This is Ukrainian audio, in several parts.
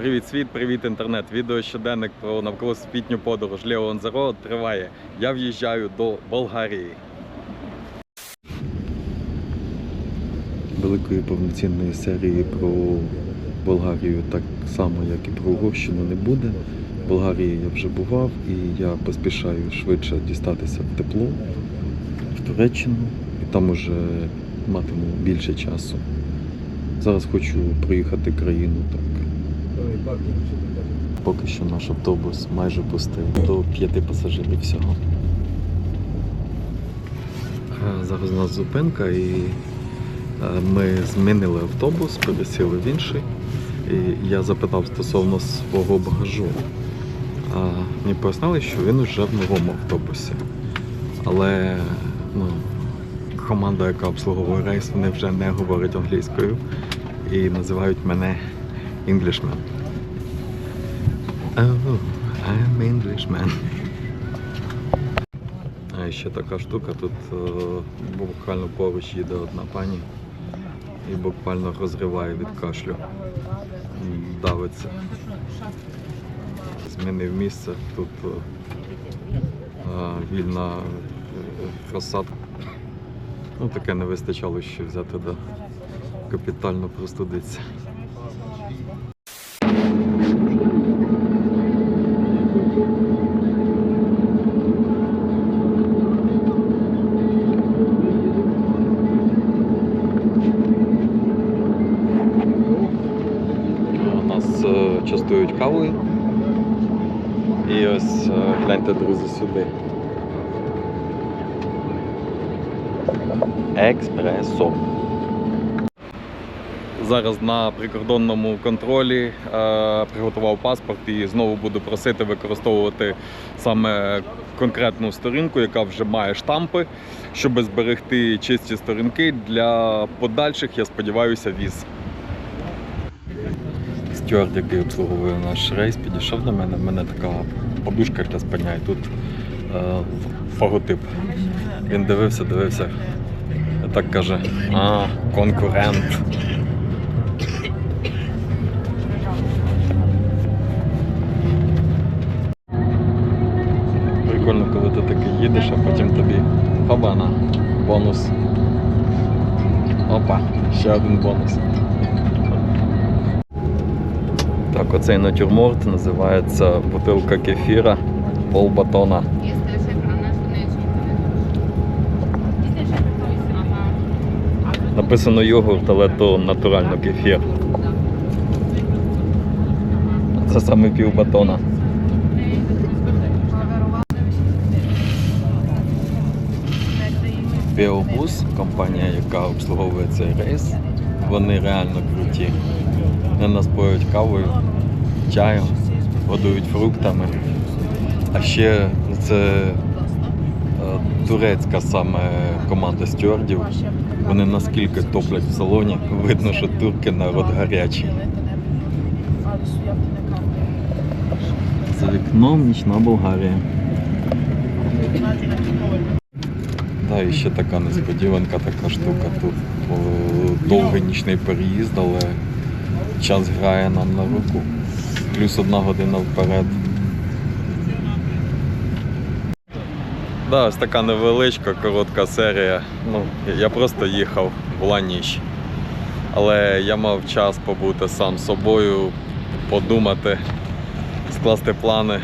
Привіт, світ, привіт, інтернет. Відео щоденник про навколосвітню подорож Леон Зеро триває. Я в'їжджаю до Болгарії. Великої повноцінної серії про Болгарію так само, як і про Угорщину, не буде. В Болгарії я вже бував і я поспішаю швидше дістатися в тепло, в Туреччину, і там уже матиму більше часу. Зараз хочу проїхати країну. Поки що наш автобус майже пустий. До п'яти пасажирів всього. Е, Зараз у нас зупинка і е, ми змінили автобус, пересіли в інший. І я запитав стосовно свого багажу. А мені пояснили, що він вже в новому автобусі. Але ну, команда, яка обслуговує рейс, вони вже не говорять англійською і називають мене Englishman. Oh, I'm Englishman. А ще така штука, тут е, буквально поруч їде одна пані і буквально розриває від кашлю. Давиться. Змінив місце, тут е, е, вільна розсадка. Ну, таке не вистачало ще взяти, да. Капітально простудиться. Частують кавою. І ось е, гляньте, друзі, сюди. Експресо. Зараз на прикордонному контролі е, приготував паспорт і знову буду просити використовувати саме конкретну сторінку, яка вже має штампи, щоб зберегти чисті сторінки для подальших, я сподіваюся, віз. Стюард, який обслуговує наш рейс, підійшов до мене. У мене така подушка для спання, і тут е, фаготип. Він дивився, дивився. Так каже: а, конкурент. Прикольно, коли ти таки їдеш, а потім тобі хабана, бонус. Опа, ще один бонус. Так, оцей натюрморт називається бутилка кефіра, пол батона. Este sebrana, що не чути. Написано йогурт, але то натурально кефір. Це саме пів батона. Біобус, компанія, яка обслуговує цей рейс, вони реально круті. Нас поють кавою, чаєм, годують фруктами. А ще це е, турецька саме команда стюардів. Вони наскільки топлять в салоні, видно, що турки народ гарячий. За вікном нічна Болгарія. Да, і ще така несподіванка, така штука. Тут довгий нічний переїзд, але час грає нам на руку. Плюс одна година вперед. Да, ось така невеличка, коротка серія. Ну, я просто їхав, була ніч. Але я мав час побути сам собою, подумати, скласти плани.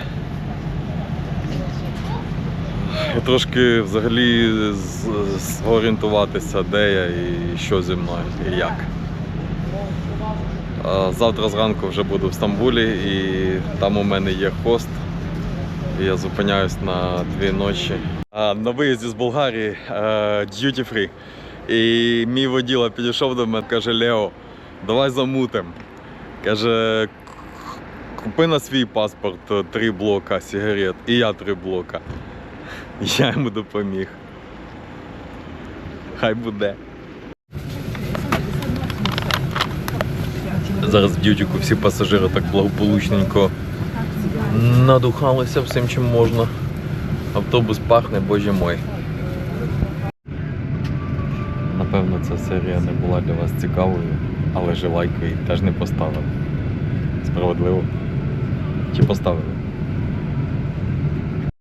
І трошки взагалі зорієнтуватися, де я і що зі мною і як. Завтра зранку вже буду в Стамбулі і там у мене є хост. Я зупиняюсь на дві ночі. На виїзді з Болгарії е, duty free. І мій воділа підійшов до мене, каже: Лео, давай замутим. Каже, купи на свій паспорт три блока сигарет, і я три блока. Я йому допоміг. Хай буде. Зараз в дютіку всі пасажири так благополучненько надухалися всім, чим можна. Автобус пахне, боже мой. Напевно, ця серія не була для вас цікавою, але ж лайк ви теж не поставили. Справедливо. Чи поставили?